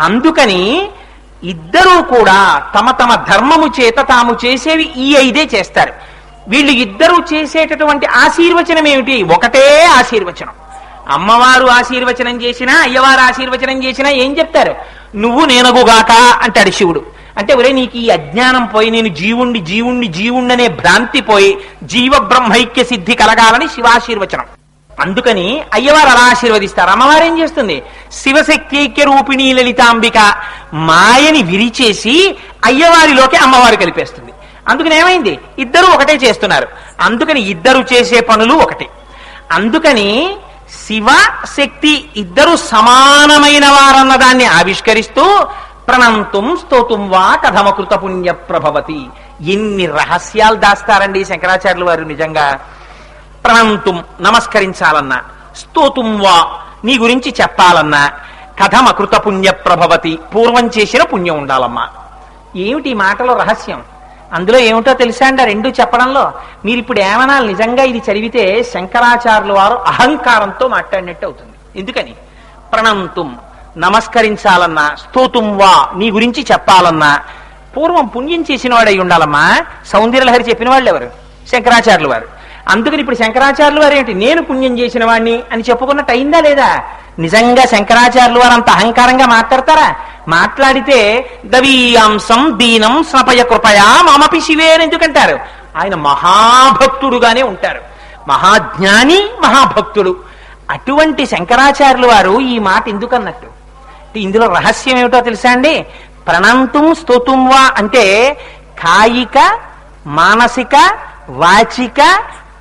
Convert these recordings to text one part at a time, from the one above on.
అందుకని ఇద్దరూ కూడా తమ తమ ధర్మము చేత తాము చేసేవి ఈ ఐదే చేస్తారు. వీళ్ళు ఇద్దరూ చేసేటటువంటి ఆశీర్వచనం ఏమిటి? ఒకటే ఆశీర్వచనం. అమ్మవారు ఆశీర్వచనం చేసినా అయ్యవారు ఆశీర్వచనం చేసినా ఏం చెప్తారు? నువ్వు నేనగుగాక అంటాడు శివుడు. అంటే ఒరే నీకు ఈ అజ్ఞానం పోయి నేను జీవుణ్ణి జీవుణ్ణి జీవుణ్ణనే భ్రాంతి పోయి జీవ బ్రహ్మైక్య సిద్ధి కలగాలని శివాశీర్వచనం. అందుకని అయ్యవారు అలా ఆశీర్వదిస్తారు. అమ్మవారు ఏం చేస్తుంది? శివశక్తి రూపిణీ లలితాంబిక మాయని విరిచేసి అయ్యవారిలోకి అమ్మవారు కలిపేస్తుంది. అందుకని ఏమైంది? ఇద్దరు ఒకటే చేస్తున్నారు. అందుకని ఇద్దరు చేసే పనులు ఒకటే. అందుకని శివ శక్తి ఇద్దరు సమానమైన వారన్న దాన్ని ఆవిష్కరిస్తూ ప్రణంతుం స్తోతుం వా కథమకృత పుణ్య ప్రభవతి. ఎన్ని రహస్యాలు దాస్తారండి శంకరాచార్యులు వారు నిజంగా. ప్రణంతుం నమస్కరించాలన్నా. స్తోతుం వా నీ గురించి చెప్పాలన్నా. కథమ కృతపుణ్య ప్రభవతి పూర్వం చేసిన పుణ్యం ఉండాలమ్మా. ఏమిటి మాటలో రహస్యం? అందులో ఏమిటో తెలుసా అండి రెండు చెప్పడంలో? మీరు ఇప్పుడు ఏమనాలి నిజంగా ఇది చదివితే శంకరాచార్యుల వారు అహంకారంతో మాట్లాడినట్టు అవుతుంది. ఎందుకని? ప్రణంతుం నమస్కరించాలన్నా స్తోతుం వా నీ గురించి చెప్పాలన్నా. పూర్వం పుణ్యం చేసిన వాడై ఉండాలమ్మా. సౌందర్యలహరి చెప్పిన వాళ్ళు ఎవరు శంకరాచార్యులు వారు. అందుకని ఇప్పుడు శంకరాచార్యులు వారు ఏంటి? నేను పుణ్యం చేసిన వాడిని అని చెప్పుకున్నట్టు అయిందా లేదా? నిజంగా శంకరాచార్యులు వారు అంత అహంకారంగా మాట్లాడతారా? మాట్లాడితే దవీయాంశం దీనం స్నపయ కృపయా మమపి శివే అని ఎందుకంటారు? ఆయన మహాభక్తుడుగానే ఉంటారు. మహాజ్ఞాని మహాభక్తుడు. అటువంటి శంకరాచార్యులు వారు ఈ మాట ఎందుకన్నట్టు? ఇందులో రహస్యం ఏమిటో తెలుసా అండి? ప్రణంతుం స్తోతుం వా అంటే కాయిక మానసిక వాచిక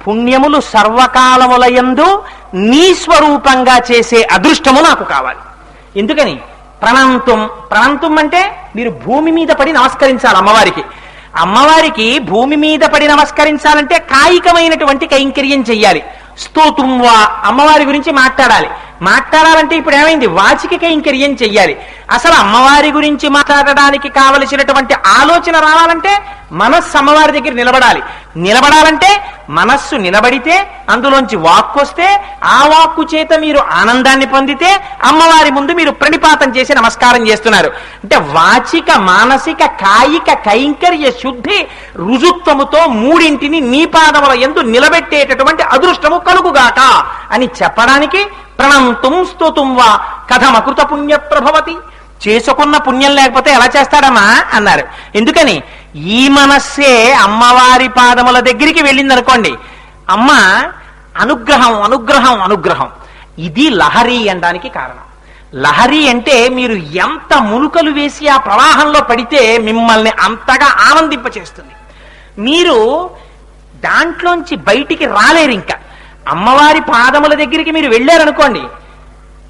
పుణ్యములు సర్వకాలములయందు నీ స్వరూపంగా చేసే అదృష్టము నాకు కావాలి. ఎందుకని? ప్రణంతుం. ప్రణంతుం అంటే మీరు భూమి మీద పడి నమస్కరించాలి అమ్మవారికి. అమ్మవారికి భూమి మీద పడి నమస్కరించాలంటే కాయికమైనటువంటి కైంకర్యం చెయ్యాలి. స్తోతుం వా. అమ్మవారి గురించి మాట్లాడాలి. మాట్లాడాలంటే ఇప్పుడు ఏమైంది? వాచిక కైంకర్యం చెయ్యాలి. అసలు అమ్మవారి గురించి మాట్లాడడానికి కావలసినటువంటి ఆలోచన రావాలంటే మనస్సు అమ్మవారి దగ్గర నిలబడాలి. నిలబడాలంటే మనస్సు నిలబడితే అందులోంచి వాక్కు వస్తే ఆ వాక్కు చేత మీరు ఆనందాన్ని పొందితే అమ్మవారి ముందు మీరు ప్రణిపాతం చేసి నమస్కారం చేస్తున్నారు. అంటే వాచిక మానసిక కాయిక కైంకర్య శుద్ధి రుజుత్వముతో మూడింటిని నీ పాదముల ఎందు నిలబెట్టేటటువంటి అదృష్టము కలుగుగాక అని చెప్పడానికి ప్రణంతుం స్తుతుం వా కథమకృత పుణ్య ప్రభవతి. చేసుకున్న పుణ్యం లేకపోతే ఎలా చేస్తాడమ్మా? అన్నారు. ఎందుకని? ఈ మనస్సే అమ్మవారి పాదముల దగ్గరికి వెళ్ళిందనుకోండి. అమ్మ అనుగ్రహం అనుగ్రహం అనుగ్రహం. ఇది లహరి అనడానికి కారణం. లహరి అంటే మీరు ఎంత మునుకలు వేసి ఆ ప్రవాహంలో పడితే మిమ్మల్ని అంతగా ఆనందింపచేస్తుంది. మీరు దాంట్లోంచి బయటికి రాలేరు ఇంకా. అమ్మవారి పాదముల దగ్గరికి మీరు వెళ్ళారనుకోండి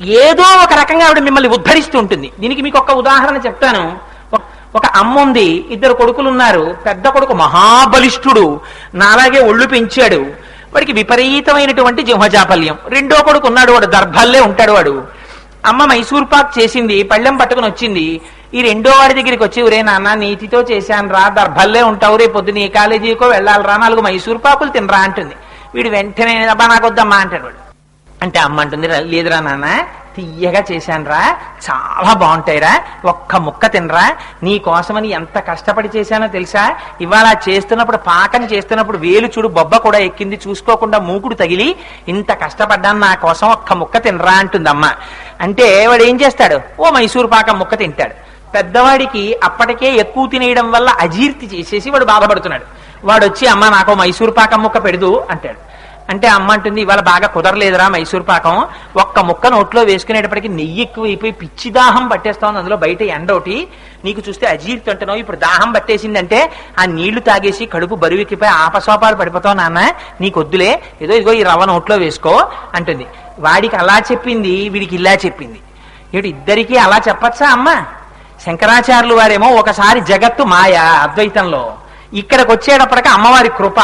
ఏదో ఒక రకంగా ఆవిడ మిమ్మల్ని ఉద్ధరిస్తూ ఉంటుంది. దీనికి మీకు ఒక ఉదాహరణ చెప్తాను. ఒక- అమ్మ ఉంది ఇద్దరు కొడుకులు ఉన్నారు పెద్ద కొడుకు మహాబలిష్ఠుడు నాలాగే ఒళ్ళు పెంచాడు. వాడికి విపరీతమైనటువంటి జింహజాపల్యం రెండో కొడుకు ఉన్నాడు వాడు దర్భల్లే ఉంటాడు వాడు. అమ్మ మైసూర్ పాక్ చేసింది పళ్ళెం పట్టుకుని వచ్చింది. ఈ రెండో వాడి దగ్గరికి వచ్చి రే నాన్న నీతితో చేశాను రా దర్భల్లే ఉంటావు రే పొద్దున ఏ కాలేజీకో వెళ్ళాలిరా నాలుగు మైసూర్ పాకులు తినరా అంటుంది. వీడు వెంటనే అబ్బా నాకు వద్దమ్మా అంటాడు. వాడు అంటే అమ్మ అంటుంది లేదురా నాన్న తీయగా చేశానురా చాలా బాగుంటాయిరా ఒక్క ముక్క తినరా నీ కోసమని ఎంత కష్టపడి చేశానో తెలుసా? ఇవాళ చేస్తున్నప్పుడు పాకం చేస్తున్నప్పుడు వేలు చూడు బొబ్బ కూడా ఎక్కింది చూసుకోకుండా మూకుడు తగిలి ఇంత కష్టపడ్డాను నా కోసం ఒక్క ముక్క తినరా అంటుంది అమ్మ అంటే వాడు ఏం చేస్తాడు? ఓ మైసూర్ పాకం ముక్క తింటాడు. పెద్దవాడికి అప్పటికే ఎక్కువ తినేయడం వల్ల అజీర్తి చేసేసి వాడు బాధపడుతున్నాడు. వాడు వచ్చి అమ్మ నాకు మైసూర్ పాకం ముక్క పెడదు అంటాడు. అంటే అమ్మ అంటుంది ఇవాళ బాగా కుదరలేదురా మైసూర్ పాకం. ఒక్క ముక్క నోట్లో వేసుకునేటప్పటికి నెయ్యి ఎక్కువైపోయి పిచ్చి దాహం పట్టేస్తావు అందులో బయట ఎండ ఒకటి. నీకు చూస్తే అజీర్తి అంటున్నావు. ఇప్పుడు దాహం పట్టేసిందంటే ఆ నీళ్ళు తాగేసి కడుపు బరువెక్కిపోయి ఆపసోపాలు పడిపోతావు నాన్న. నీకు వద్దులే ఏదో ఇదిగో ఈ రవ్వ నోట్లో వేసుకో అంటుంది. వాడికి అలా చెప్పింది వీడికి ఇలా చెప్పింది. ఏమిటి ఇద్దరికీ అలా చెప్పచ్చా అమ్మా? శంకరాచార్యులు వారేమో ఒకసారి జగత్తు మాయ అద్వైతంలో. ఇక్కడికి వచ్చేటప్పటికి అమ్మవారి కృప.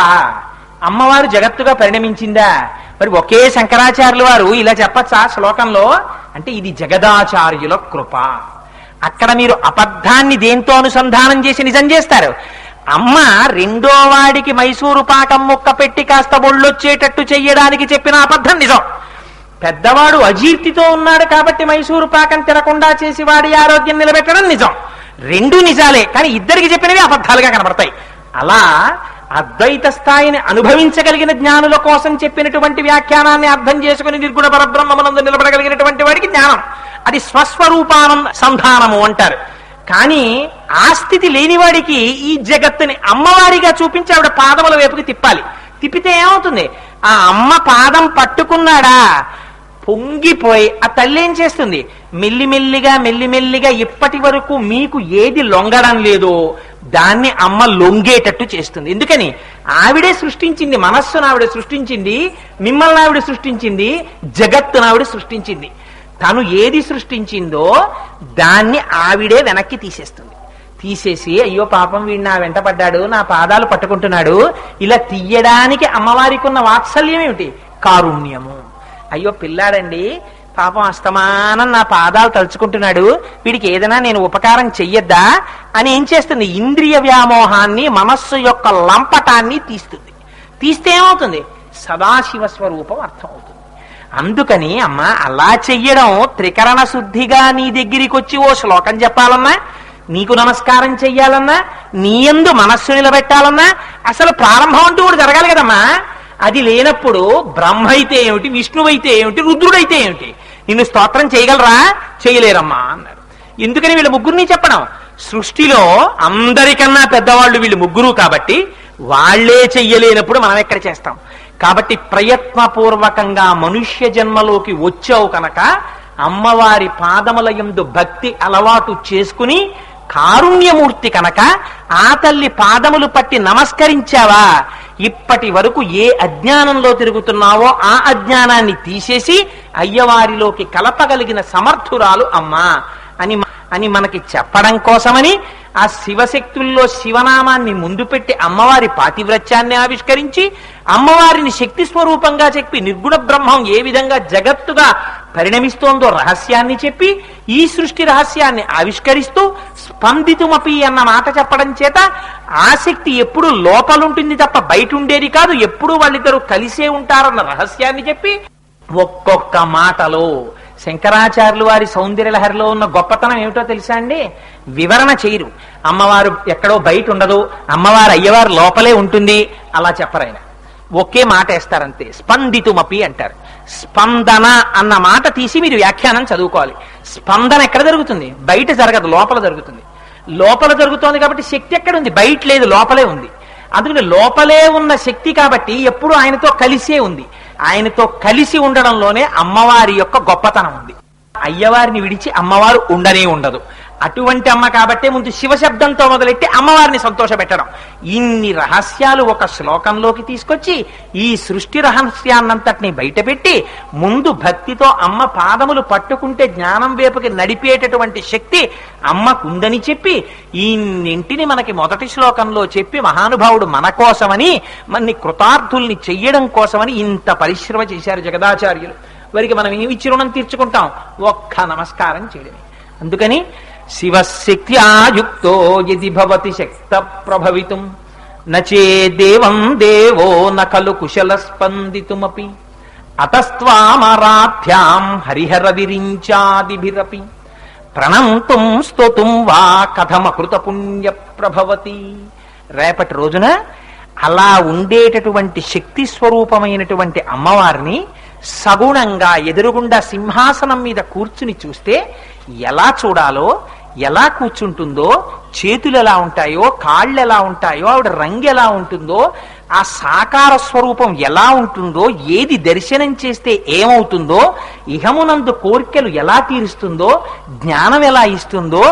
అమ్మవారు జగత్తుగా పరిణమించిందా? మరి ఒకే శంకరాచార్యులు వారు ఇలా చెప్పచ్చా శ్లోకంలో? అంటే ఇది జగదాచార్యుల కృప. అక్కడ మీరు అబద్ధాన్ని దేంతో అనుసంధానం చేసి నిజం చేస్తారు? అమ్మ రెండో వాడికి మైసూరు పాకం ముక్క పెట్టి కాస్త ఒళ్ళొచ్చేటట్టు చెయ్యడానికి చెప్పిన అబద్ధం నిజం. పెద్దవాడు అజీర్తితో ఉన్నాడు కాబట్టి మైసూరు పాకం తినకుండా చేసి వాడి ఆరోగ్యం నిలబెట్టడం నిజం. రెండు నిజాలే కానీ ఇద్దరికి చెప్పినవి అబద్ధాలుగా కనబడతాయి. అలా అద్వైత స్థాయిని అనుభవించగలిగిన జ్ఞానుల కోసం చెప్పినటువంటి వ్యాఖ్యానాన్ని అర్థం చేసుకుని నిర్గుణ పరబ్రహ్మమునందు నిలబడగలిగినటువంటి వాడికి జ్ఞానం. అది స్వస్వరూపానంద సంధానము అంటారు. కానీ ఆ స్థితి లేనివాడికి ఈ జగత్తుని అమ్మవారిగా చూపించి ఆవిడ పాదముల వైపుకి తిప్పాలి. తిప్పితే ఏమవుతుంది? ఆ అమ్మ పాదం పట్టుకున్నాడా? పొంగిపోయి ఆ తల్లి ఏం చేస్తుంది? మెల్లిమెల్లిగా మెల్లిమెల్లిగా ఇప్పటి వరకు మీకు ఏది లొంగడం లేదో. దాన్ని అమ్మ లొంగేటట్టు చేస్తుంది. ఎందుకని? ఆవిడే సృష్టించింది మనస్సును ఆవిడ సృష్టించింది మిమ్మల్ని ఆవిడ సృష్టించింది జగత్తును ఆవిడ సృష్టించింది. తను ఏది సృష్టించిందో దాన్ని ఆవిడే వెనక్కి తీసేస్తుంది. తీసేసి అయ్యో పాపం వీడు నా వెంట పడ్డాడు నా పాదాలు పట్టుకుంటున్నాడు. ఇలా తీయడానికి అమ్మవారికి ఉన్న వాత్సల్యం ఏమిటి? కారుణ్యము. అయ్యో పిల్లాడండి పాపం అస్తమానం నా పాదాలు తలుచుకుంటున్నాడు వీడికి ఏదైనా నేను ఉపకారం చెయ్యొద్దా? అని ఏం చేస్తుంది? ఇంద్రియ వ్యామోహాన్ని మనస్సు యొక్క లంపటాన్ని తీస్తుంది. తీస్తే ఏమవుతుంది? సదాశివ స్వరూపం అర్థమవుతుంది. అందుకని అమ్మ అలా చెయ్యడం త్రికరణ శుద్ధిగా నీ దగ్గరికి వచ్చి ఓ శ్లోకం చెప్పాలన్నా నీకు నమస్కారం చెయ్యాలన్నా నీ ఎందు మనస్సు నిలబెట్టాలన్నా అసలు ప్రారంభం అంటూ కూడా జరగాలి కదమ్మా. అది లేనప్పుడు బ్రహ్మ అయితే ఏమిటి విష్ణువైతే ఏమిటి రుద్రుడైతే ఏమిటి? నిన్ను స్తోత్రం చేయగలరా? చేయలేరమ్మా అన్నారు. ఎందుకని వీళ్ళ ముగ్గురిని చెప్పడం? సృష్టిలో అందరికన్నా పెద్దవాళ్ళు వీళ్ళు ముగ్గురు కాబట్టి వాళ్ళే చెయ్యలేనప్పుడు మనం ఎక్కడ చేస్తాం? కాబట్టి ప్రయత్నపూర్వకంగా మనుష్య జన్మలోకి వచ్చావు కనుక అమ్మవారి పాదముల యందు భక్తి అలవాటు చేసుకుని కారుణ్యమూర్తి కనుక ఆ తల్లి పాదములు పట్టి నమస్కరించావా? ఇప్పటి వరకు ఏ అజ్ఞానంలో తిరుగుతున్నావో ఆ అజ్ఞానాన్ని తీసేసి అయ్యవారిలోకి కలపగలిగిన సమర్థురాలు అమ్మా అని అని మనకి చెప్పడం కోసమని ఆ శివశక్తుల్లో శివనామాన్ని ముందు పెట్టి అమ్మవారి పాతివ్రత్యాన్ని ఆవిష్కరించి అమ్మవారిని శక్తి స్వరూపంగా చెప్పి నిర్గుణ బ్రహ్మం ఏ విధంగా జగత్తుగా పరిణమిస్తోందో రహస్యాన్ని చెప్పి ఈ సృష్టి రహస్యాన్ని ఆవిష్కరిస్తూ స్పందితుమపి అన్న మాట చెప్పడం చేత ఆసక్తి ఎప్పుడు లోపలుంటుంది తప్ప బయట ఉండేది కాదు. ఎప్పుడు వాళ్ళిద్దరూ కలిసే ఉంటారన్న రహస్యాన్ని చెప్పి ఒక్కొక్క మాటలో శంకరాచార్యులు వారి సౌందర్య లహరిలో ఉన్న గొప్పతనం ఏమిటో తెలుసా అండి? వివరణ చేయరు. అమ్మవారు ఎక్కడో బయట ఉండదు అమ్మవారు అయ్యవారు లోపలే ఉంటుంది. అలా చెప్పరైనా ఒకే మాట వేస్తారంతే. స్పందితుమపి అంటారు. స్పందన అన్న మాట తీసి మీరు వ్యాఖ్యానం చదువుకోవాలి. స్పందన ఎక్కడ జరుగుతుంది? బయట జరగదు లోపల జరుగుతుంది. లోపల జరుగుతోంది కాబట్టి శక్తి ఎక్కడ ఉంది బయట లేదు లోపలే ఉంది. అందుకని లోపలే ఉన్న శక్తి కాబట్టి ఎప్పుడు ఆయనతో కలిసే ఉంది. ఆయనతో కలిసి ఉండడంలోనే అమ్మవారి యొక్క గొప్పతనం ఉంది. అయ్యవారిని విడిచి అమ్మవారు ఉండనే ఉండదు. అటువంటి అమ్మ కాబట్టే ముందు శివశబ్దంతో మొదలెట్టి అమ్మవారిని సంతోషపెట్టడం. ఇన్ని రహస్యాలు ఒక శ్లోకంలోకి తీసుకొచ్చి ఈ సృష్టి రహస్యాన్నంతటిని బయటపెట్టి ముందు భక్తితో అమ్మ పాదములు పట్టుకుంటే జ్ఞానం వైపుకి నడిపేటటువంటి శక్తి అమ్మకుందని చెప్పి ఇన్నింటిని మనకి మొదటి శ్లోకంలో చెప్పి మహానుభావుడు మన కోసమని మన్ని కృతార్థుల్ని చెయ్యడం కోసమని ఇంత పరిశ్రమ చేశారు జగదాచార్యులు. వారికి మనం ఏమి ఇచ్చి రుణం తీర్చుకుంటాం? ఒక్క నమస్కారం చేయడమే. అందుకని శివశక్త్యాయుక్తో యది భవతి శక్త ప్రభవితుం నచే దేవం దేవో నకలు కుశల స్పందితుమపి అతస్త్వామరాభ్యాం హరిహర విరించాదిభిరపి ప్రణంతుం స్తోతుం వా కథమకృత పుణ్య ప్రభవతి రేపటి రోజున అలా ఉండేటటువంటి శక్తి స్వరూపమైనటువంటి అమ్మవారిని సగుణంగా ఎదురుగుండా సింహాసనం మీద కూర్చుని చూస్తే ఎలా చూడాలో ఎలా కూర్చుంటుందో చేతులు ఎలా ఉంటాయో కాళ్ళు ఎలా ఉంటాయో ఆవిడ రంగు ఎలా ఉంటుందో ఆ సాకార స్వరూపం ఎలా ఉంటుందో ఏది దర్శనం చేస్తే ఏమవుతుందో ఇహమునందు కోరికలు ఎలా తీరుస్తుందో జ్ఞానం ఎలా ఇస్తుందో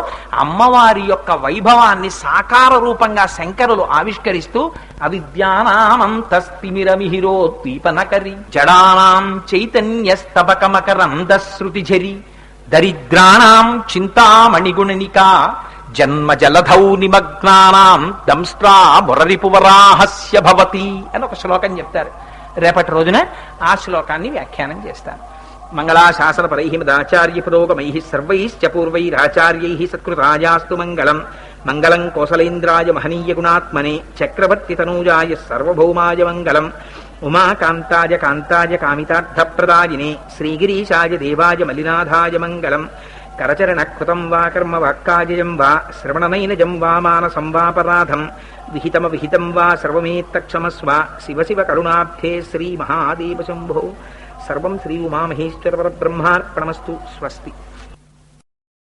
అమ్మవారి యొక్క వైభవాన్ని సాకార రూపంగా శంకరులు ఆవిష్కరిస్తూ అవిద్యానామంతస్తిమిరమిహిరోద్వీపనకరి జడానాం చైతన్యస్తబకమకరందశ్రుతిఝరి దరిద్రాణం చింతామణిగుణనికా జన్మ జలధౌ నిమగ్నానాం దంస్ట్రా మురరిపువరాహస్య భవతి అని ఒక శ్లోకం చెప్తారు. రేపటి రోజున ఆ శ్లోకాన్ని వ్యాఖ్యానం చేస్తాను. మంగళాశాసనపరై మదాచార్య పురోగమై సర్వైశ్చ పూర్వైరాచార్యై సత్కృతాయాస్తు మంగళం. మంగళం కోసలేంద్రాయ మహనీయ గుణాత్మనే చక్రవర్తి తనూజాయ సర్వభౌమాయ మంగళం. ఉమాకాంతాయ కాంతాయ కామితార్థప్రదాయిని శ్రీగిరీశాయ దేవాయ మలినాథాయ మంగళం. కరచరణకృతం వా కర్మ వాక్కాజయం వా శ్రవణనైనజం వా మానసం వాపరాధం విహితమ విహితం వా సర్వమేత్తక్షమస్వ. శివ శివ కరుణాబ్ధే శ్రీ మహాదేవ శంభో. సర్వం శ్రీ ఉమామహేశ్వర పరబ్రహ్మార్పణమస్తు. స్వస్తి.